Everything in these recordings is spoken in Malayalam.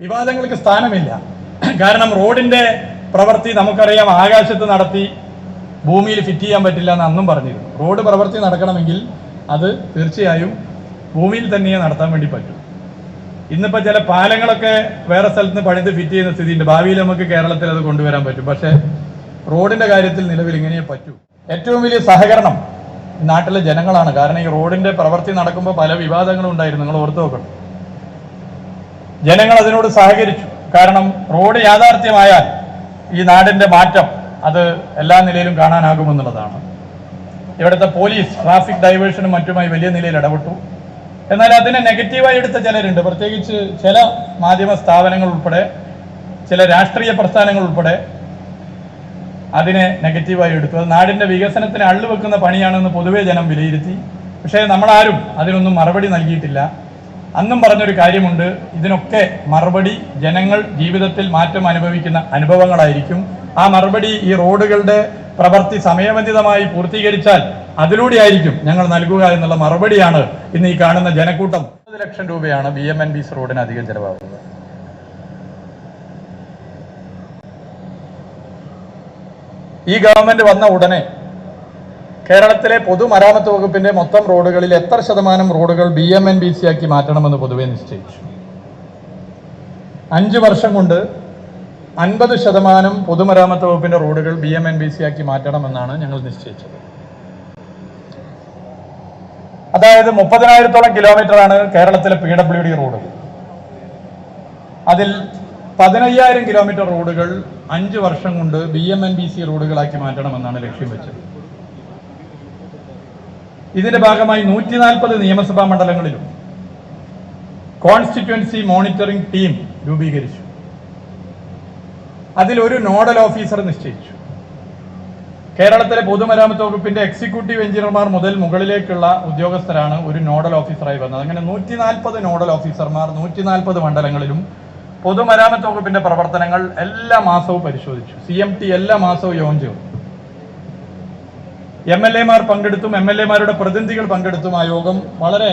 വിവാദങ്ങൾക്ക് സ്ഥാനമില്ല. കാരണം റോഡിന്റെ പ്രവൃത്തി നമുക്കറിയാം ആകാശത്ത് നടത്തി ഭൂമിയിൽ ഫിറ്റ് ചെയ്യാൻ പറ്റില്ല എന്ന് അന്നും പറഞ്ഞിരുന്നു. റോഡ് പ്രവൃത്തി നടക്കണമെങ്കിൽ അത് തീർച്ചയായും ഭൂമിയിൽ തന്നെ നടത്താൻ വേണ്ടി പറ്റും. ഇന്നിപ്പോൾ ചില പാലങ്ങളൊക്കെ വേറെ സ്ഥലത്ത് നിന്ന് പണിത് ഫിറ്റ് ചെയ്യുന്ന സ്ഥിതിയുണ്ട്. ഭാവിയിൽ നമുക്ക് കേരളത്തിൽ അത് കൊണ്ടുവരാൻ പറ്റും. പക്ഷേ റോഡിന്റെ കാര്യത്തിൽ നിലവിൽ ഇങ്ങനെ പറ്റൂ. ഏറ്റവും വലിയ സഹകരണം നാട്ടിലെ ജനങ്ങളാണ്. കാരണം ഈ റോഡിന്റെ പ്രവൃത്തി നടക്കുമ്പോൾ പല വിവാദങ്ങളും ഉണ്ടായിരുന്നു. നിങ്ങൾ ഓർത്തു നോക്കണം. ജനങ്ങൾ അതിനോട് സഹകരിച്ചു. കാരണം റോഡ് യാഥാർത്ഥ്യമായാൽ ഈ നാടിന്റെ മാറ്റം അത് എല്ലാ നിലയിലും കാണാനാകുമെന്നുള്ളതാണ്. ഇവിടുത്തെ പോലീസ് ട്രാഫിക് ഡൈവേഴ്ഷനും മറ്റുമായി വലിയ നിലയിൽ ഇടപെട്ടു. എന്നാൽ അതിനെ നെഗറ്റീവായി എടുത്ത ചിലരുണ്ട്. പ്രത്യേകിച്ച് ചില മാധ്യമ സ്ഥാപനങ്ങൾ ഉൾപ്പെടെ ചില രാഷ്ട്രീയ പ്രസ്ഥാനങ്ങൾ ഉൾപ്പെടെ അതിനെ നെഗറ്റീവായി എടുത്തു. അത് നാടിന്റെ വികസനത്തിന് അള്ളുവെക്കുന്ന പണിയാണെന്ന് പൊതുവേ ജനം വിലയിരുത്തി. പക്ഷേ നമ്മളാരും അതിനൊന്നും മറുപടി നൽകിയിട്ടില്ല. അന്നും പറഞ്ഞൊരു കാര്യമുണ്ട്. ഇതിനൊക്കെ മറുപടി ജനങ്ങൾ ജീവിതത്തിൽ മാറ്റം അനുഭവിക്കുന്ന അനുഭവങ്ങളായിരിക്കും. ആ മറുപടി ഈ റോഡുകളുടെ പ്രവൃത്തി സമയബന്ധിതമായി പൂർത്തീകരിച്ചാൽ അതിലൂടെയായിരിക്കും ഞങ്ങൾ നൽകുക എന്നുള്ള മറുപടിയാണ് ഇന്ന് ഈ കാണുന്ന ജനക്കൂട്ടം. മുപ്പത് ലക്ഷം രൂപയാണ് ബി എം എൻ ബി റോഡിന് അധികം ചെലവാകുന്നത്. ഈ ഗവൺമെന്റ് വന്ന ഉടനെ കേരളത്തിലെ പൊതുമരാമത്ത് വകുപ്പിന്റെ മൊത്തം റോഡുകളിൽ എത്ര ശതമാനം റോഡുകൾ B M N B C ആക്കി മാറ്റണമെന്ന് പൊതുവെ നിശ്ചയിച്ചു. അഞ്ചു വർഷം കൊണ്ട് അൻപത് ശതമാനം പൊതുമരാമത്ത് വകുപ്പിന്റെ റോഡുകൾ B M N B C ആക്കി മാറ്റണമെന്നാണ് ഞങ്ങൾ നിശ്ചയിച്ചത്. അതായത് മുപ്പതിനായിരത്തോളം കിലോമീറ്ററാണ് കേരളത്തിലെ പി ഡബ്ല്യു ഡി റോഡുകൾ. അതിൽ പതിനയ്യായിരം കിലോമീറ്റർ റോഡുകൾ അഞ്ച് വർഷം കൊണ്ട് B M N B C റോഡുകളാക്കി മാറ്റണമെന്നാണ് ലക്ഷ്യം വെച്ചത്. ഇതിന്റെ ഭാഗമായി നൂറ്റി നാൽപ്പത് നിയമസഭാ മണ്ഡലങ്ങളിലും കോൺസ്റ്റിറ്റ്യുവൻസി മോണിറ്ററിംഗ് ടീം രൂപീകരിച്ചു. അതിൽ ഒരു നോഡൽ ഓഫീസർ നിശ്ചയിച്ചു. കേരളത്തിലെ പൊതുമരാമത്ത് വകുപ്പിന്റെ എക്സിക്യൂട്ടീവ് എഞ്ചിനീയർമാർ മുതൽ മുകളിലേക്കുള്ള ഉദ്യോഗസ്ഥരാണ് ഒരു നോഡൽ ഓഫീസറായി വന്നത്. അങ്ങനെ നൂറ്റി നാൽപ്പത് നോഡൽ ഓഫീസർമാർ നൂറ്റി നാൽപ്പത് മണ്ഡലങ്ങളിലും പൊതുമരാമത്ത് വകുപ്പിന്റെ പ്രവർത്തനങ്ങൾ എല്ലാ മാസവും പരിശോധിച്ചു. സി എല്ലാ മാസവും യോഗം ചേർന്നു എം എൽ എമാർ പങ്കെടുത്തും എം എൽ എമാരുടെ പ്രതിനിധികൾ പങ്കെടുത്തും ആ യോഗം വളരെ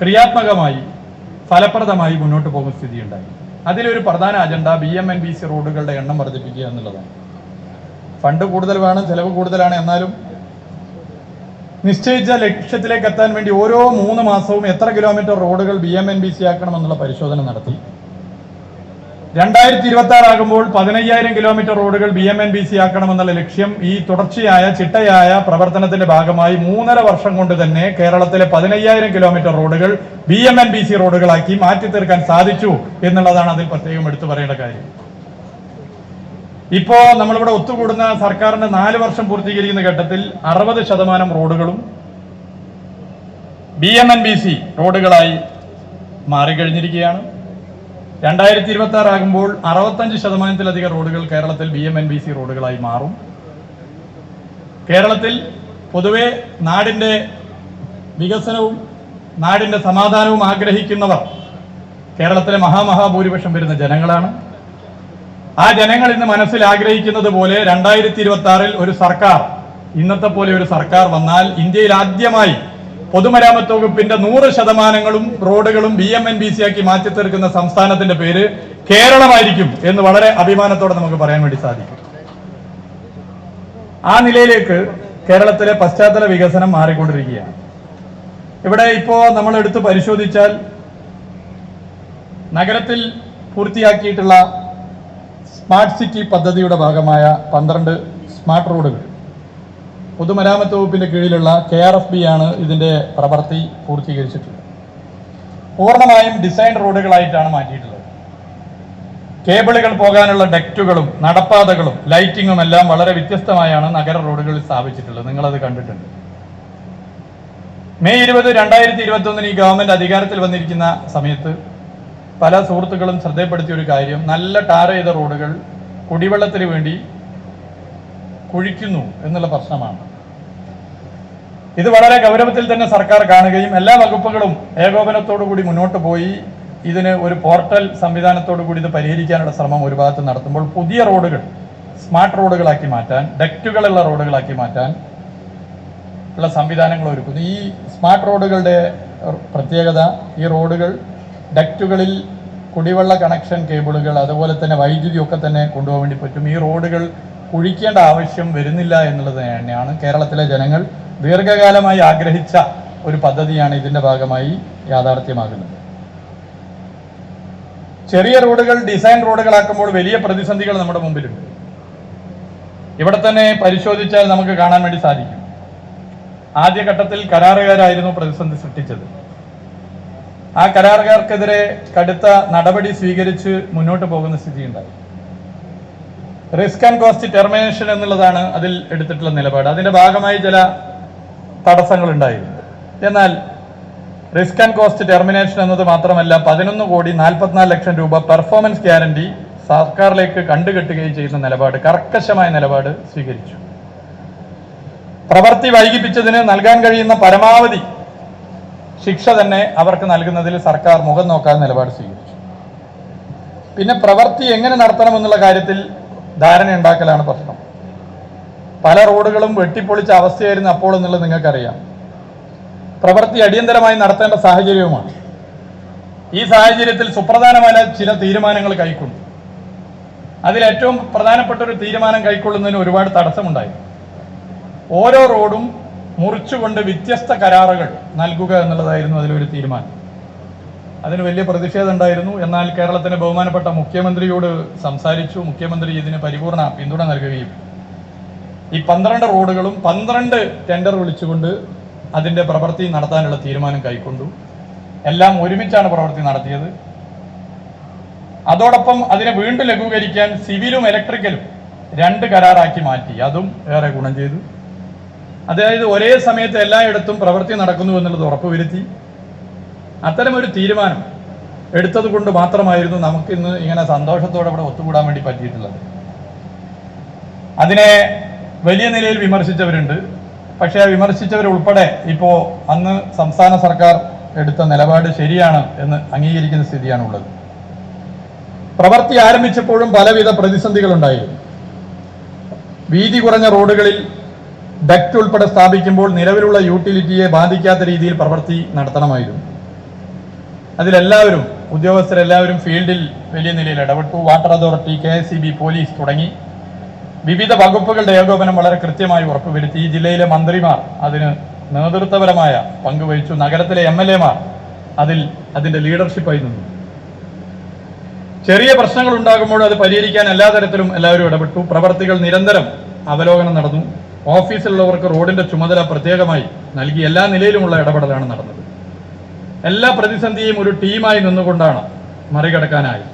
ക്രിയാത്മകമായി ഫലപ്രദമായി മുന്നോട്ട് പോകുന്ന സ്ഥിതിയുണ്ടായി. അതിലൊരു പ്രധാന agenda B M N B C റോഡുകളുടെ എണ്ണം വർദ്ധിപ്പിക്കുക എന്നുള്ളതാണ്. ഫണ്ട് കൂടുതൽ വേണം ചെലവ് കൂടുതലാണ് എന്നാലും നിശ്ചയിച്ച ലക്ഷ്യത്തിലേക്ക് എത്താൻ വേണ്ടി ഓരോ മൂന്ന് മാസവും എത്ര കിലോമീറ്റർ റോഡുകൾ B M N B C ആക്കണമെന്നുള്ള പരിശോധന നടത്തി. രണ്ടായിരത്തി ഇരുപത്തി ആറ് ആകുമ്പോൾ പതിനയ്യായിരം കിലോമീറ്റർ റോഡുകൾ B M N B C ആക്കണമെന്നുള്ള ലക്ഷ്യം ഈ തുടർച്ചയായ ചിട്ടയായ പ്രവർത്തനത്തിന്റെ ഭാഗമായി മൂന്നര വർഷം കൊണ്ട് തന്നെ കേരളത്തിലെ പതിനയ്യായിരം കിലോമീറ്റർ റോഡുകൾ B M N B C റോഡുകളാക്കി മാറ്റി തീർക്കാൻ സാധിച്ചു എന്നുള്ളതാണ് അതിൽ പ്രത്യേകം എടുത്തു പറയേണ്ട കാര്യം. ഇപ്പോ നമ്മളിവിടെ ഒത്തുകൂടുന്ന സർക്കാരിന്റെ നാല് വർഷം പൂർത്തീകരിക്കുന്ന ഘട്ടത്തിൽ അറുപത് ശതമാനം റോഡുകളും B M N B C റോഡുകളായി മാറിക്കഴിഞ്ഞിരിക്കുകയാണ്. രണ്ടായിരത്തി ഇരുപത്തി ആറ് ആകുമ്പോൾ അറുപത്തഞ്ച് ശതമാനത്തിലധികം റോഡുകൾ കേരളത്തിൽ B M N B C റോഡുകളായി മാറും. കേരളത്തിൽ പൊതുവെ നാടിന്റെ വികസനവും നാടിന്റെ സമാധാനവും ആഗ്രഹിക്കുന്നവർ കേരളത്തിലെ മഹാമഹാഭൂരിപക്ഷം വരുന്ന ജനങ്ങളാണ്. ആ ജനങ്ങൾ ഇന്ന് മനസ്സിൽ ആഗ്രഹിക്കുന്നത് പോലെ രണ്ടായിരത്തി ഇരുപത്തി ആറിൽ ഒരു സർക്കാർ ഇന്നത്തെ പോലെ ഒരു സർക്കാർ വന്നാൽ ഇന്ത്യയിൽ ആദ്യമായി പൊതുമരാമത്ത് വകുപ്പിന്റെ നൂറ് ശതമാനങ്ങളും റോഡുകളും B M N B C ആക്കി മാറ്റി തീർക്കുന്ന സംസ്ഥാനത്തിന്റെ പേര് കേരളമായിരിക്കും എന്ന് വളരെ അഭിമാനത്തോടെ നമുക്ക് പറയാൻ വേണ്ടി സാധിക്കും. ആ നിലയിലേക്ക് കേരളത്തിലെ പശ്ചാത്തല വികസനം മാറിക്കൊണ്ടിരിക്കുകയാണ്. ഇവിടെ ഇപ്പോ നമ്മൾ എടുത്ത് പരിശോധിച്ചാൽ നഗരത്തിൽ പൂർത്തിയാക്കിയിട്ടുള്ള സ്മാർട്ട് സിറ്റി പദ്ധതിയുടെ ഭാഗമായ പന്ത്രണ്ട് സ്മാർട്ട് റോഡുകൾ. പൊതുമരാമത്ത് വകുപ്പിന്റെ കീഴിലുള്ള കെ ആർ എഫ് ബി ആണ് ഇതിന്റെ പ്രവൃത്തി പൂർത്തീകരിച്ചിട്ടുള്ളത്. പൂർണമായും ഡിസൈൻ റോഡുകളായിട്ടാണ് മാറ്റിയിട്ടുള്ളത്. കേബിളുകൾ പോകാനുള്ള ഡെക്റ്റുകളും നടപ്പാതകളും ലൈറ്റിങ്ങും എല്ലാം വളരെ വ്യത്യസ്തമായാണ് നഗര റോഡുകളിൽ സ്ഥാപിച്ചിട്ടുള്ളത്. നിങ്ങളത് കണ്ടിട്ടുണ്ട്. മെയ് ഇരുപത് രണ്ടായിരത്തി ഇരുപത്തി ഒന്നിന് ഈ ഗവൺമെന്റ് അധികാരത്തിൽ വന്നിരിക്കുന്ന സമയത്ത് പല സുഹൃത്തുക്കളും ശ്രദ്ധപ്പെടുത്തിയ ഒരു കാര്യം നല്ല ടാർ ചെയ്ത റോഡുകൾ കുടിവെള്ളത്തിന് വേണ്ടി കുഴിക്കുന്നു എന്നുള്ള പ്രശ്നമാണ്. ഇത് വളരെ ഗൗരവത്തിൽ തന്നെ സർക്കാർ കാണുകയും എല്ലാ വകുപ്പുകളും ഏകോപനത്തോടു കൂടി മുന്നോട്ട് പോയി. ഇതിന് ഒരു പോർട്ടൽ സംവിധാനത്തോടു കൂടി ഇത് പരിഹരിക്കാനുള്ള ശ്രമം ഒരു ഭാഗത്ത് നടത്തുമ്പോൾ പുതിയ റോഡുകൾ സ്മാർട്ട് റോഡുകളാക്കി മാറ്റാൻ ഡെക്റ്റുകളുള്ള റോഡുകളാക്കി മാറ്റാൻ ഉള്ള സംവിധാനങ്ങൾ ഒരുക്കുന്നു. ഈ സ്മാർട്ട് റോഡുകളുടെ പ്രത്യേകത ഈ റോഡുകൾ ഡെക്റ്റുകളിൽ കുടിവെള്ള കണക്ഷൻ കേബിളുകൾ അതുപോലെ തന്നെ വൈദ്യുതി ഒക്കെ തന്നെ കൊണ്ടുപോകാൻ വേണ്ടി പറ്റും. ഈ റോഡുകൾ കുഴിക്കേണ്ട ആവശ്യം വരുന്നില്ല എന്നുള്ളത് തന്നെയാണ് കേരളത്തിലെ ജനങ്ങൾ ദീർഘകാലമായി ആഗ്രഹിച്ച ഒരു പദ്ധതിയാണ് ഇതിന്റെ ഭാഗമായി യാഥാർത്ഥ്യമാകുന്നത്. ചെറിയ റോഡുകൾ ഡിസൈൻ റോഡുകളാക്കുമ്പോൾ വലിയ പ്രതിസന്ധികൾ നമ്മുടെ മുമ്പിലുണ്ട്. ഇവിടെ തന്നെ പരിശോധിച്ചാൽ നമുക്ക് കാണാൻ വേണ്ടി സാധിക്കും. ആദ്യഘട്ടത്തിൽ കരാറുകാരായിരുന്നു പ്രതിസന്ധി സൃഷ്ടിച്ചത്. ആ കരാറുകാർക്കെതിരെ കടുത്ത നടപടി സ്വീകരിച്ച് മുന്നോട്ട് പോകുന്ന സ്ഥിതിയുണ്ടായി. റിസ്ക് ആൻഡ് കോസ്റ്റ് ടെർമിനേഷൻ എന്നുള്ളതാണ് അതിൽ എടുത്തിട്ടുള്ള നിലപാട്. അതിന്റെ ഭാഗമായി ചില തടസ്സങ്ങൾ ഉണ്ടായിരുന്നു എന്നാൽ റിസ്ക് ആൻഡ് കോസ്റ്റ് ടെർമിനേഷൻ എന്നത് മാത്രമല്ല പതിനൊന്ന് കോടി നാൽപ്പത്തിനാല് ലക്ഷം രൂപ പെർഫോമൻസ് ഗ്യാരണ്ടി സർക്കാരിലേക്ക് കണ്ടുകെട്ടുകയും ചെയ്യുന്ന നിലപാട് കർക്കശമായ നിലപാട് സ്വീകരിച്ചു. പ്രവൃത്തി വൈകിപ്പിച്ചതിന് നൽകാൻ കഴിയുന്ന പരമാവധി ശിക്ഷ തന്നെ അവർക്ക് നൽകുന്നതിൽ സർക്കാർ മുഖം നോക്കാതെ നിലപാട് സ്വീകരിച്ചു. പിന്നെ പ്രവൃത്തി എങ്ങനെ നടത്തണമെന്നുള്ള കാര്യത്തിൽ ധാരണ ഉണ്ടാക്കലാണ് പ്രശ്നം. പല റോഡുകളും വെട്ടിപ്പൊളിച്ച അവസ്ഥയായിരുന്നു അപ്പോൾ എന്നുള്ളത് നിങ്ങൾക്കറിയാം. പ്രവൃത്തി അടിയന്തരമായി നടത്തേണ്ട സാഹചര്യവുമാണ്. ഈ സാഹചര്യത്തിൽ സുപ്രധാനമായ ചില തീരുമാനങ്ങൾ കൈക്കൊണ്ടു. അതിൽ ഏറ്റവും പ്രധാനപ്പെട്ട ഒരു തീരുമാനം കൈക്കൊള്ളുന്നതിന് ഒരുപാട് തടസ്സമുണ്ടായി. ഓരോ റോഡും മുറിച്ചുകൊണ്ട് വ്യത്യസ്ത കരാറുകൾ നൽകുക എന്നുള്ളതായിരുന്നു അതിലൊരു തീരുമാനം. അതിന് വലിയ പ്രതിഷേധം ഉണ്ടായിരുന്നു. എന്നാൽ കേരളത്തിന്റെ ബഹുമാനപ്പെട്ട മുഖ്യമന്ത്രിയോട് സംസാരിച്ചു. മുഖ്യമന്ത്രി ഇതിന് പരിപൂർണ പിന്തുണ നൽകുകയും. ഈ പന്ത്രണ്ട് റോഡുകളും പന്ത്രണ്ട് ടെൻഡർ വിളിച്ചുകൊണ്ട് അതിന്റെ പ്രവൃത്തി നടത്താനുള്ള തീരുമാനം കൈക്കൊണ്ടു. എല്ലാം ഒരുമിച്ചാണ് പ്രവൃത്തി നടത്തിയത്. അതോടൊപ്പം അതിനെ വീണ്ടും ലഘൂകരിക്കാൻ സിവിലും ഇലക്ട്രിക്കലും രണ്ട് കരാറാക്കി മാറ്റി. അതും ഏറെ ഗുണം ചെയ്തു. അതായത് ഒരേ സമയത്ത് എല്ലായിടത്തും പ്രവൃത്തി നടക്കുന്നു എന്നുള്ളത് ഉറപ്പുവരുത്തി. അത്തരമൊരു തീരുമാനം എടുത്തത് കൊണ്ട് മാത്രമായിരുന്നു നമുക്കിന്ന് ഇങ്ങനെ സന്തോഷത്തോടെ ഇവിടെ ഒത്തുകൂടാൻ വേണ്ടി പറ്റിയിട്ടുള്ളത്. അതിനെ വലിയ നിലയിൽ വിമർശിച്ചവരുണ്ട്. പക്ഷേ ആ വിമർശിച്ചവരുൾപ്പെടെ ഇപ്പോൾ അന്ന് സംസ്ഥാന സർക്കാർ എടുത്ത നിലപാട് ശരിയാണ് എന്ന് അംഗീകരിക്കുന്ന സ്ഥിതിയാണുള്ളത്. പ്രവൃത്തി ആരംഭിച്ചപ്പോഴും പലവിധ പ്രതിസന്ധികൾ ഉണ്ടായിരുന്നു വീതി കുറഞ്ഞ റോഡുകളിൽ ഡക്റ്റ് ഉൾപ്പെടെ സ്ഥാപിക്കുമ്പോൾ നിലവിലുള്ള യൂട്ടിലിറ്റിയെ ബാധിക്കാത്ത രീതിയിൽ പ്രവൃത്തി നടത്തണമായിരുന്നു. അതിലെല്ലാവരും ഉദ്യോഗസ്ഥരെല്ലാവരും ഫീൽഡിൽ വലിയ നിലയിൽ ഇടപെട്ടു. വാട്ടർ അതോറിറ്റി കെ പോലീസ് തുടങ്ങി. വിവിധ വകുപ്പുകളുടെ ഏകോപനം വളരെ കൃത്യമായി ഉറപ്പുവരുത്തി. ഈ ജില്ലയിലെ മന്ത്രിമാർ അതിന് നേതൃത്വപരമായ പങ്കുവഹിച്ചു നഗരത്തിലെ എം എൽ എമാർ അതിൽ അതിന്റെ ലീഡർഷിപ്പായി നിന്നു. ചെറിയ പ്രശ്നങ്ങൾ ഉണ്ടാകുമ്പോൾ അത് പരിഹരിക്കാൻ എല്ലാ തരത്തിലും എല്ലാവരും ഇടപെട്ടു. പ്രവർത്തികൾ നിരന്തരം അവലോകനം നടന്നു. ഓഫീസിലുള്ളവർക്ക് റോഡിന്റെ ചുമതല പ്രത്യേകമായി നൽകി. എല്ലാ നിലയിലുമുള്ള ഇടപെടലാണ് നടന്നത്. എല്ലാ പ്രതിസന്ധിയും ഒരു ടീമായി നിന്നുകൊണ്ടാണ് മറികടക്കാനായി.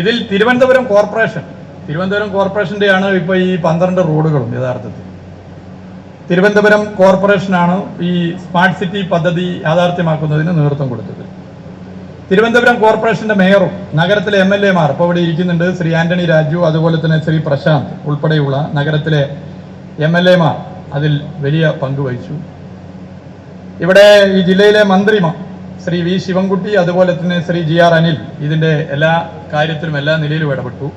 ഇതിൽ തിരുവനന്തപുരം കോർപ്പറേഷൻ തിരുവനന്തപുരം കോർപ്പറേഷന്റെയാണ് ഇപ്പൊ ഈ പന്ത്രണ്ട് റോഡുകളും യഥാർത്ഥത്തിൽ. തിരുവനന്തപുരം കോർപ്പറേഷനാണ് ഈ സ്മാർട്ട് സിറ്റി പദ്ധതി യാഥാർത്ഥ്യമാക്കുന്നതിന് നേതൃത്വം കൊടുത്തത്. തിരുവനന്തപുരം കോർപ്പറേഷന്റെ മേയറും നഗരത്തിലെ എം എൽ എമാർ ഇപ്പോൾ ഇവിടെ ഇരിക്കുന്നുണ്ട് ശ്രീ ആന്റണി രാജു അതുപോലെ തന്നെ ശ്രീ പ്രശാന്ത് ഉൾപ്പെടെയുള്ള നഗരത്തിലെ എം എൽ എമാർ അതിൽ വലിയ പങ്ക് വഹിച്ചു. ഇവിടെ ഈ ജില്ലയിലെ മന്ത്രിമാർ ശ്രീ വി ശിവൻകുട്ടി അതുപോലെ തന്നെ ശ്രീ ജി ആർ അനിൽ ഇതിന്റെ എല്ലാ കാര്യത്തിലും എല്ലാ നിലയിലും ഇടപെട്ടു.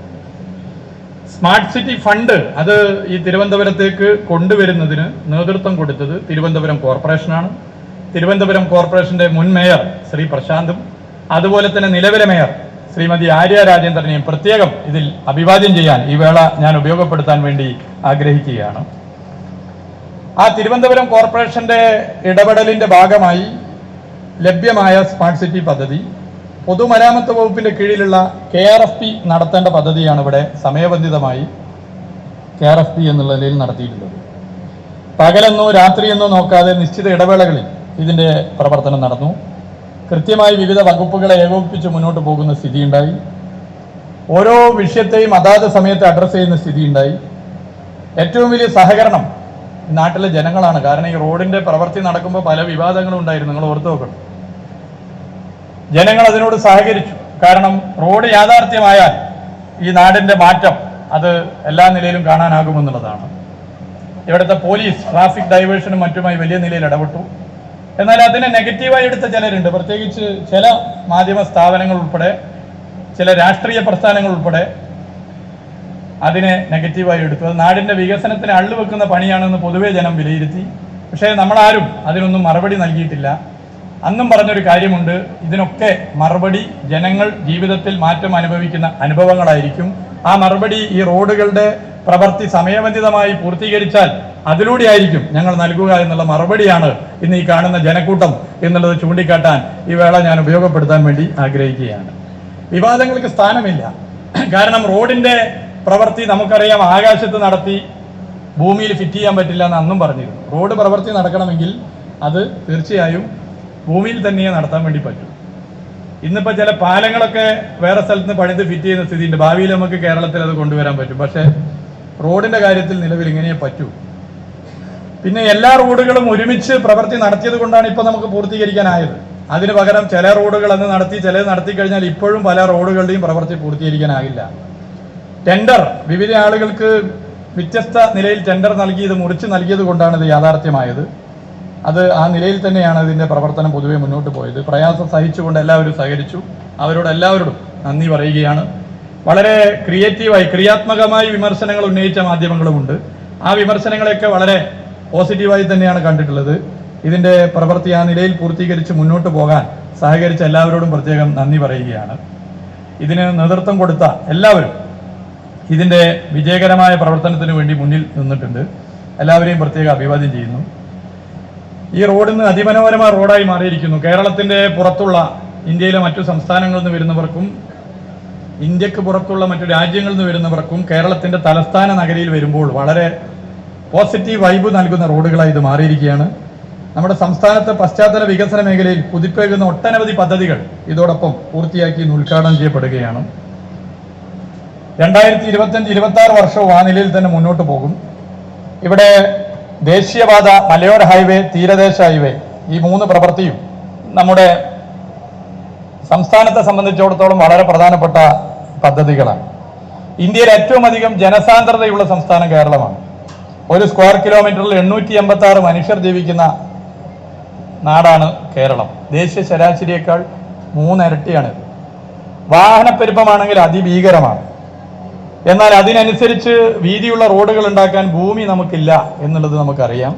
സ്മാർട്ട് സിറ്റി ഫണ്ട് അത് ഈ തിരുവനന്തപുരത്തേക്ക് കൊണ്ടുവരുന്നതിന് നേതൃത്വം കൊടുത്തത് തിരുവനന്തപുരം കോർപ്പറേഷനാണ്. തിരുവനന്തപുരം കോർപ്പറേഷന്റെ മുൻ മേയർ ശ്രീ പ്രശാന്തും അതുപോലെ തന്നെ നിലവിലെ മേയർ ശ്രീമതി ആര്യ രാജേന്ദ്രനെയും പ്രത്യേകം ഇതിൽ അഭിവാദ്യം ചെയ്യാൻ ഈ വേള ഞാൻ ഉപയോഗപ്പെടുത്താൻ വേണ്ടി ആഗ്രഹിക്കുകയാണ്. ആ തിരുവനന്തപുരം കോർപ്പറേഷന്റെ ഇടപെടലിന്റെ ഭാഗമായി ലഭ്യമായ സ്മാർട്ട് സിറ്റി പദ്ധതി പൊതുമരാമത്ത് വകുപ്പിന്റെ കീഴിലുള്ള കെ ആർ എഫ് പി നടത്തേണ്ട പദ്ധതിയാണ് ഇവിടെ സമയബന്ധിതമായി കെ ആർ എഫ് പി എന്നുള്ള നിലയിൽ നടത്തിയിട്ടുള്ളത്. പകലെന്നോ രാത്രിയെന്നോ നോക്കാതെ നിശ്ചിത ഇടവേളകളിൽ ഇതിന്റെ പ്രവർത്തനം നടന്നു. കൃത്യമായി വിവിധ വകുപ്പുകളെ ഏകോപിപ്പിച്ച് മുന്നോട്ട് പോകുന്ന സ്ഥിതിയുണ്ടായി. ഓരോ വിഷയത്തെയും അതാത് സമയത്ത് അഡ്രസ്സ് ചെയ്യുന്ന സ്ഥിതിയുണ്ടായി. ഏറ്റവും വലിയ സഹകരണം നാട്ടിലെ ജനങ്ങളാണ്. കാരണം ഈ റോഡിന്റെ പ്രവൃത്തി നടക്കുമ്പോൾ പല വിവാദങ്ങളും ഉണ്ടായിരുന്നു. നിങ്ങൾ ഓർത്തു നോക്കണം. ജനങ്ങൾ അതിനോട് സഹകരിച്ചു. കാരണം റോഡ് യാഥാർത്ഥ്യമായാൽ ഈ നാടിന്റെ മാറ്റം അത് എല്ലാ നിലയിലും കാണാനാകുമെന്നുള്ളതാണ്. ഇവിടുത്തെ പോലീസ് ട്രാഫിക് ഡൈവേഴ്ഷനും മറ്റുമായി വലിയ നിലയിൽ ഇടപെട്ടു. എന്നാൽ അതിനെ നെഗറ്റീവായി എടുത്ത ചിലരുണ്ട്. പ്രത്യേകിച്ച് ചില മാധ്യമ സ്ഥാപനങ്ങൾ ഉൾപ്പെടെ ചില രാഷ്ട്രീയ പ്രസ്ഥാനങ്ങൾ ഉൾപ്പെടെ അതിനെ നെഗറ്റീവായി എടുത്തു. അത് നാടിന്റെ വികസനത്തിന് അള്ളു വെക്കുന്ന പണിയാണെന്ന് പൊതുവെ ജനം വിലയിരുത്തി. പക്ഷേ നമ്മളാരും അതിനൊന്നും മറുപടി നൽകിയിട്ടില്ല. അന്നും പറഞ്ഞൊരു കാര്യമുണ്ട്. ഇതിനൊക്കെ മറുപടി ജനങ്ങൾ ജീവിതത്തിൽ മാറ്റം അനുഭവിക്കുന്ന അനുഭവങ്ങളായിരിക്കും. ആ മറുപടി ഈ റോഡുകളുടെ പ്രവൃത്തി സമയബന്ധിതമായി പൂർത്തീകരിച്ചാൽ അതിലൂടെ ആയിരിക്കും ഞങ്ങൾ നൽകുക എന്നുള്ള മറുപടിയാണ് ഇന്ന് ഈ കാണുന്ന ജനക്കൂട്ടം എന്നുള്ളത് ചൂണ്ടിക്കാട്ടാൻ ഈ വേള ഞാൻ ഉപയോഗപ്പെടുത്താൻ വേണ്ടി ആഗ്രഹിക്കുകയാണ്. വിവാദങ്ങൾക്ക് സ്ഥാനമില്ല. കാരണം റോഡിന്റെ പ്രവൃത്തി നമുക്കറിയാം ആകാശത്ത് നടത്തി ഭൂമിയിൽ ഫിറ്റ് ചെയ്യാൻ പറ്റില്ല എന്ന് അന്നും പറഞ്ഞിരുന്നു. റോഡ് പ്രവൃത്തി നടക്കണമെങ്കിൽ അത് തീർച്ചയായും ഭൂമിയിൽ തന്നെ നടത്താൻ വേണ്ടി പറ്റും. ഇന്നിപ്പോൾ ചില പാലങ്ങളൊക്കെ വേറെ സ്ഥലത്ത് നിന്ന് പണിത് ഫിറ്റ് ചെയ്യുന്ന സ്ഥിതിയുണ്ട്. ഭാവിയിൽ നമുക്ക് കേരളത്തിൽ അത് കൊണ്ടുവരാൻ പറ്റും. പക്ഷേ റോഡിന്റെ കാര്യത്തിൽ നിലവിൽ ഇങ്ങനെ പറ്റൂ. പിന്നെ എല്ലാ റോഡുകളും ഒരുമിച്ച് പ്രവൃത്തി നടത്തിയത് കൊണ്ടാണ് ഇപ്പോൾ നമുക്ക് പൂർത്തീകരിക്കാനായത്. അതിന് പകരം ചില റോഡുകൾ അന്ന് നടത്തി ചിലത് നടത്തി കഴിഞ്ഞാൽ ഇപ്പോഴും പല റോഡുകളുടെയും പ്രവൃത്തി പൂർത്തീകരിക്കാനാകില്ല. ടെൻഡർ വിവിധ ആളുകൾക്ക് വ്യത്യസ്ത നിലയിൽ ടെൻഡർ നൽകിയത് മുറിച്ച് നൽകിയത് കൊണ്ടാണ് ഇത് യാഥാർത്ഥ്യമായത്. അത് ആ നിലയിൽ തന്നെയാണ് ഇതിന്റെ പ്രവർത്തനം പൊതുവെ മുന്നോട്ട് പോയത്. പ്രയാസം സഹിച്ചുകൊണ്ട് എല്ലാവരും സഹകരിച്ചു. അവരോട് എല്ലാവരോടും നന്ദി പറയുകയാണ്. വളരെ ക്രിയേറ്റീവായി ക്രിയാത്മകമായി വിമർശനങ്ങൾ ഉന്നയിച്ച മാധ്യമങ്ങളുമുണ്ട് ആ വിമർശനങ്ങളെയൊക്കെ വളരെ പോസിറ്റീവായി തന്നെയാണ് കണ്ടിട്ടുള്ളത്. ഇതിന്റെ പ്രവൃത്തി ആ നിലയിൽ പൂർത്തീകരിച്ച് മുന്നോട്ട് പോകാൻ സഹകരിച്ച എല്ലാവരോടും പ്രത്യേകം നന്ദി പറയുകയാണ്. ഇതിന് നേതൃത്വം കൊടുത്ത എല്ലാവരും ഇതിന്റെ വിജയകരമായ പ്രവർത്തനത്തിന് വേണ്ടി മുന്നിൽ നിന്നിട്ടുണ്ട്. എല്ലാവരെയും പ്രത്യേക അഭിവാദ്യം ചെയ്യുന്നു. ഈ റോഡിന്ന് അതിമനോഹരമായ റോഡായി മാറിയിരിക്കുന്നു. കേരളത്തിന്റെ പുറത്തുള്ള ഇന്ത്യയിലെ മറ്റു സംസ്ഥാനങ്ങളിൽ നിന്ന് വരുന്നവർക്കും ഇന്ത്യയ്ക്ക് പുറത്തുള്ള മറ്റു രാജ്യങ്ങളിൽ നിന്ന് വരുന്നവർക്കും കേരളത്തിന്റെ തലസ്ഥാന നഗരിയിൽ വരുമ്പോൾ വളരെ പോസിറ്റീവ് വൈബ് നൽകുന്ന റോഡുകളായി ഇത് മാറിയിരിക്കുകയാണ്. നമ്മുടെ സംസ്ഥാനത്തെ പശ്ചാത്തല വികസന മേഖലയിൽ പുതുപ്പേകുന്ന ഒട്ടനവധി പദ്ധതികൾ ഇതോടൊപ്പം പൂർത്തിയാക്കി ഉദ്ഘാടനം ചെയ്യപ്പെടുകയാണ്. രണ്ടായിരത്തി ഇരുപത്തഞ്ച് ഇരുപത്തി ആറ് വർഷവും ആ നിലയിൽ തന്നെ മുന്നോട്ട് പോകും. ഇവിടെ ദേശീയപാത മലയോര ഹൈവേ തീരദേശ ഹൈവേ ഈ മൂന്ന് പ്രവൃത്തിയും നമ്മുടെ സംസ്ഥാനത്തെ സംബന്ധിച്ചിടത്തോളം വളരെ പ്രധാനപ്പെട്ട പദ്ധതികളാണ്. ഇന്ത്യയിൽ ഏറ്റവും അധികം ജനസാന്ദ്രതയുള്ള സംസ്ഥാനം കേരളമാണ്. ഒരു സ്ക്വയർ കിലോമീറ്ററിൽ എണ്ണൂറ്റി എൺപത്തി ആറ് മനുഷ്യർ ജീവിക്കുന്ന നാടാണ് കേരളം. ദേശീയ ശരാശരിയേക്കാൾ മൂന്നിരട്ടിയാണിത്. വാഹനപ്പെരുപ്പമാണെങ്കിൽ അതിഭീകരമാണ്. എന്നാൽ അതിനനുസരിച്ച് വീതിയുള്ള റോഡുകൾ ഉണ്ടാക്കാൻ ഭൂമി നമുക്കില്ല എന്നുള്ളത് നമുക്കറിയാം.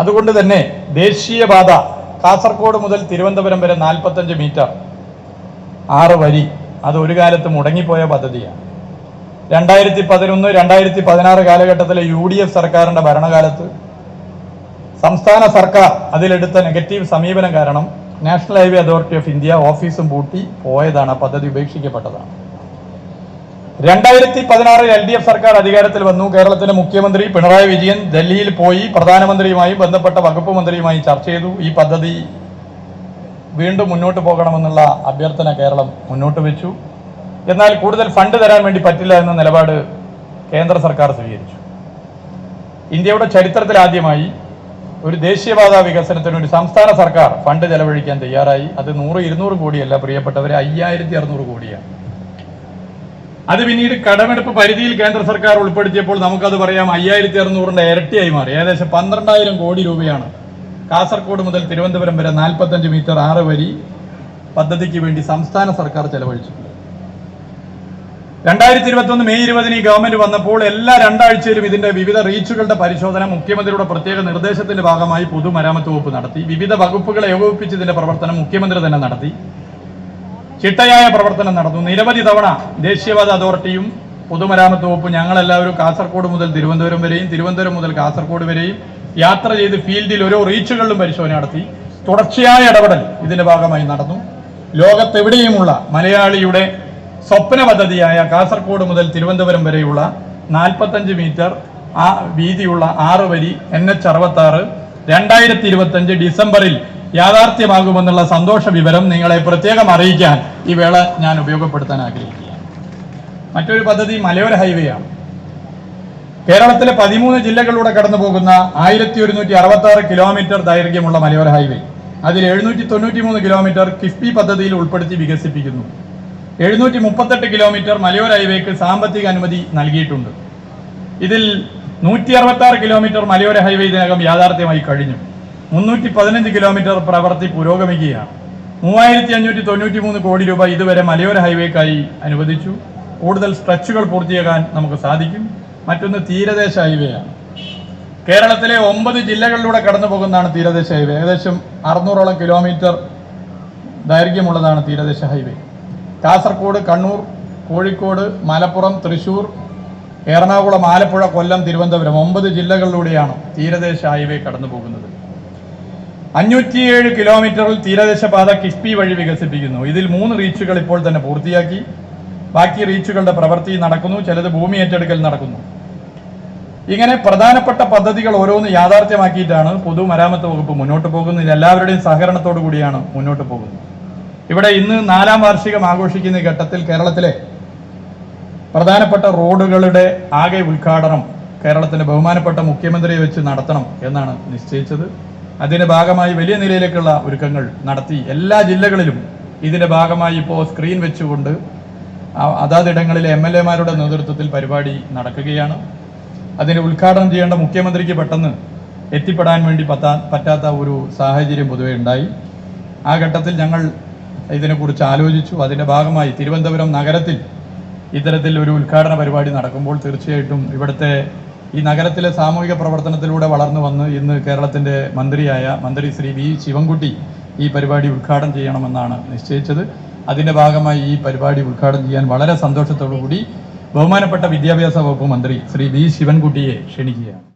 അതുകൊണ്ട് തന്നെ ദേശീയപാത കാസർഗോഡ് മുതൽ തിരുവനന്തപുരം വരെ നാൽപ്പത്തഞ്ച് മീറ്റർ. ആറ് വരി. അത് ഒരു കാലത്ത് മുടങ്ങിപ്പോയ പദ്ധതിയാണ്. രണ്ടായിരത്തി പതിനൊന്ന് രണ്ടായിരത്തി പതിനാറ് കാലഘട്ടത്തിലെ യു ഡി എഫ് സർക്കാരിന്റെ ഭരണകാലത്ത് സംസ്ഥാന സർക്കാർ അതിലെടുത്ത നെഗറ്റീവ് സമീപനം കാരണം national highway authority of India ഓഫീസും പൂട്ടി പോയതാണ് പദ്ധതി ഉപേക്ഷിക്കപ്പെട്ടതാണ്. രണ്ടായിരത്തി പതിനാറിൽ എൽ ഡി എഫ് സർക്കാർ അധികാരത്തിൽ വന്നു. കേരളത്തിലെ മുഖ്യമന്ത്രി പിണറായി വിജയൻ ഡൽഹിയിൽ പോയി പ്രധാനമന്ത്രിയുമായും ബന്ധപ്പെട്ട വകുപ്പ് മന്ത്രിയുമായി ചർച്ച ചെയ്തു. ഈ പദ്ധതി വീണ്ടും മുന്നോട്ട് പോകണമെന്നുള്ള അഭ്യർത്ഥന കേരളം മുന്നോട്ട് വെച്ചു. എന്നാൽ കൂടുതൽ ഫണ്ട് തരാൻ വേണ്ടി പറ്റില്ല എന്ന നിലപാട് കേന്ദ്ര സർക്കാർ സ്വീകരിച്ചു. ഇന്ത്യയുടെ ചരിത്രത്തിൽ ആദ്യമായി ഒരു ദേശീയപാത വികസനത്തിന് ഒരു സംസ്ഥാന സർക്കാർ ഫണ്ട് ചെലവഴിക്കാൻ തയ്യാറായി. അത് നൂറ് ഇരുന്നൂറ് കോടിയല്ല പ്രിയപ്പെട്ടവരെ അയ്യായിരത്തി അറുന്നൂറ് കോടിയാണ്. അത് പിന്നീട് കടമെടുപ്പ് പരിധിയിൽ കേന്ദ്ര സർക്കാർ ഉൾപ്പെടുത്തിയപ്പോൾ നമുക്കത് പറയാം. അയ്യായിരത്തി അറുന്നൂറിന്റെ ഇരട്ടിയായി മാറി. ഏകദേശം പന്ത്രണ്ടായിരം കോടി രൂപയാണ്. കാസർകോട് മുതൽ തിരുവനന്തപുരം വരെ നാൽപ്പത്തഞ്ച് മീറ്റർ ആറ് വരി പദ്ധതിക്ക് വേണ്ടി സംസ്ഥാന സർക്കാർ ചെലവഴിച്ചിട്ടുണ്ട്. രണ്ടായിരത്തി ഇരുപത്തൊന്ന് മെയ് ഇരുപതിന് ഈ ഗവൺമെന്റ് വന്നപ്പോൾ എല്ലാ രണ്ടാഴ്ചയിലും ഇതിന്റെ വിവിധ റീച്ചുകളുടെ പരിശോധന മുഖ്യമന്ത്രിയുടെ പ്രത്യേക നിർദ്ദേശത്തിന്റെ ഭാഗമായി പൊതുമരാമത്ത് വകുപ്പ് നടത്തി. വിവിധ വകുപ്പുകളെ ഏകോപിപ്പിച്ച് ഇതിന്റെ പ്രവർത്തനം മുഖ്യമന്ത്രി തന്നെ നടത്തി. ചിട്ടയായ പ്രവർത്തനം നടന്നു. നിരവധി തവണ ദേശീയപാത അതോറിറ്റിയും പൊതുമരാമത്ത് വകുപ്പ് ഞങ്ങളെല്ലാവരും കാസർഗോഡ് മുതൽ തിരുവനന്തപുരം വരെയും തിരുവനന്തപുരം മുതൽ കാസർഗോഡ് വരെയും യാത്ര ചെയ്ത് ഫീൽഡിൽ ഓരോ റീച്ചുകളിലും പരിശോധന നടത്തി. തുടർച്ചയായ ഇടപെടൽ ഇതിന്റെ ഭാഗമായി നടന്നു. ലോകത്തെവിടെയുമുള്ള മലയാളിയുടെ സ്വപ്ന പദ്ധതിയായ കാസർഗോഡ് മുതൽ തിരുവനന്തപുരം വരെയുള്ള നാൽപ്പത്തഞ്ച് മീറ്റർ ആ വീതിയുള്ള ആറ് വരി എൻ എച്ച് അറുപത്തി ആറ് രണ്ടായിരത്തി ഇരുപത്തഞ്ച് ഡിസംബറിൽ യാഥാർത്ഥ്യമാകുമെന്നുള്ള സന്തോഷ വിവരം നിങ്ങളെ പ്രത്യേകം അറിയിക്കാൻ ഈ വേള ഞാൻ ഉപയോഗപ്പെടുത്താൻ ആഗ്രഹിക്കുകയാണ്. മറ്റൊരു പദ്ധതി മലയോര ഹൈവേ ആണ് കേരളത്തിലെ പതിമൂന്ന് ജില്ലകളിലൂടെ കടന്നു പോകുന്ന ആയിരത്തി ഒരുന്നൂറ്റി അറുപത്തി ആറ് കിലോമീറ്റർ ദൈർഘ്യമുള്ള മലയോര ഹൈവേ. അതിൽ എഴുന്നൂറ്റി തൊണ്ണൂറ്റി മൂന്ന് കിലോമീറ്റർ കിഫ്ബി പദ്ധതിയിൽ ഉൾപ്പെടുത്തി വികസിപ്പിക്കുന്നു. എഴുന്നൂറ്റി മുപ്പത്തെട്ട് കിലോമീറ്റർ മലയോര ഹൈവേക്ക് സാമ്പത്തിക അനുമതി നൽകിയിട്ടുണ്ട്. ഇതിൽ നൂറ്റി അറുപത്തി ആറ് കിലോമീറ്റർ മലയോര ഹൈവേ ഇതിനകം യാഥാർത്ഥ്യമായി കഴിഞ്ഞു. മുന്നൂറ്റി പതിനഞ്ച് കിലോമീറ്റർ പ്രവൃത്തി പുരോഗമിക്കുകയാണ്. മൂവായിരത്തി അഞ്ഞൂറ്റി തൊണ്ണൂറ്റി മൂന്ന് കോടി രൂപ ഇതുവരെ മലയോര ഹൈവേക്കായി അനുവദിച്ചു. കൂടുതൽ സ്ട്രെച്ചുകൾ പൂർത്തിയാക്കാൻ നമുക്ക് സാധിക്കും. മറ്റൊന്ന് തീരദേശ ഹൈവേയാണ്. കേരളത്തിലെ ഒമ്പത് ജില്ലകളിലൂടെ കടന്നു പോകുന്നതാണ് തീരദേശ ഹൈവേ. ഏകദേശം അറുന്നൂറോളം കിലോമീറ്റർ ദൈർഘ്യമുള്ളതാണ് തീരദേശ ഹൈവേ. കാസർഗോഡ് കണ്ണൂർ കോഴിക്കോട് മലപ്പുറം തൃശൂർ എറണാകുളം ആലപ്പുഴ കൊല്ലം തിരുവനന്തപുരം ഒമ്പത് ജില്ലകളിലൂടെയാണ് തീരദേശ ഹൈവേ കടന്നു പോകുന്നത് അഞ്ഞൂറ്റിയേഴ് കിലോമീറ്ററിൽ തീരദേശ പാത കിഫ്ബി വഴി വികസിപ്പിക്കുന്നു. ഇതിൽ മൂന്ന് റീച്ചുകൾ ഇപ്പോൾ തന്നെ പൂർത്തിയാക്കി. ബാക്കി റീച്ചുകളുടെ പ്രവൃത്തി നടക്കുന്നു. ചിലത് ഭൂമി ഏറ്റെടുക്കൽ നടക്കുന്നു. ഇങ്ങനെ പ്രധാനപ്പെട്ട പദ്ധതികൾ ഓരോന്ന് യാഥാർത്ഥ്യമാക്കിയിട്ടാണ് പൊതുമരാമത്ത് വകുപ്പ് മുന്നോട്ട് പോകുന്നത്. എല്ലാവരുടെയും സഹകരണത്തോടു കൂടിയാണ് മുന്നോട്ട് പോകുന്നത്. ഇവിടെ ഇന്ന് നാലാം വാർഷികം ആഘോഷിക്കുന്ന ഘട്ടത്തിൽ കേരളത്തിലെ പ്രധാനപ്പെട്ട റോഡുകളുടെ ആകെ ഉദ്ഘാടനം കേരളത്തിന്റെ ബഹുമാനപ്പെട്ട മുഖ്യമന്ത്രിയെ വെച്ച് നടത്തണം എന്നാണ് നിശ്ചയിച്ചത്. അതിന്റെ ഭാഗമായി വലിയ നിലയിലേക്കുള്ള ഒരുക്കങ്ങൾ നടത്തി എല്ലാ ജില്ലകളിലും ഇതിന്റെ ഭാഗമായി ഇപ്പോൾ സ്ക്രീൻ വെച്ചുകൊണ്ട് അതാതിടങ്ങളിലെ എം എൽ എമാരുടെ നേതൃത്വത്തിൽ പരിപാടി നടക്കുകയാണ്. അതിന് ഉദ്ഘാടനം ചെയ്യേണ്ട മുഖ്യമന്ത്രിക്ക് പെട്ടെന്ന് എത്തിപ്പെടാൻ വേണ്ടി പറ്റാ പറ്റാത്ത ഒരു സാഹചര്യം പൊതുവെ ഉണ്ടായി. ആ ഘട്ടത്തിൽ ഞങ്ങൾ ഇതിനെക്കുറിച്ച് ആലോചിച്ചു. അതിന്റെ ഭാഗമായി തിരുവനന്തപുരം നഗരത്തിൽ ഇത്തരത്തിൽ ഒരു ഉദ്ഘാടന പരിപാടി നടക്കുമ്പോൾ തീർച്ചയായിട്ടും ഇവിടുത്തെ ഈ നഗരത്തിലെ സാമൂഹിക പ്രവർത്തനത്തിലൂടെ വളർന്നു വന്ന് ഇന്ന് കേരളത്തിന്റെ മന്ത്രിയായ മന്ത്രി ശ്രീ വി ശിവൻകുട്ടി ഈ പരിപാടി ഉദ്ഘാടനം ചെയ്യണമെന്നാണ് നിശ്ചയിച്ചത്. അതിന്റെ ഭാഗമായി ഈ പരിപാടി ഉദ്ഘാടനം ചെയ്യാൻ വളരെ സന്തോഷത്തോടു കൂടി ബഹുമാനപ്പെട്ട വിദ്യാഭ്യാസ വകുപ്പ് മന്ത്രി ശ്രീ വി ശിവൻകുട്ടിയെ ക്ഷണിക്കുകയാണ്.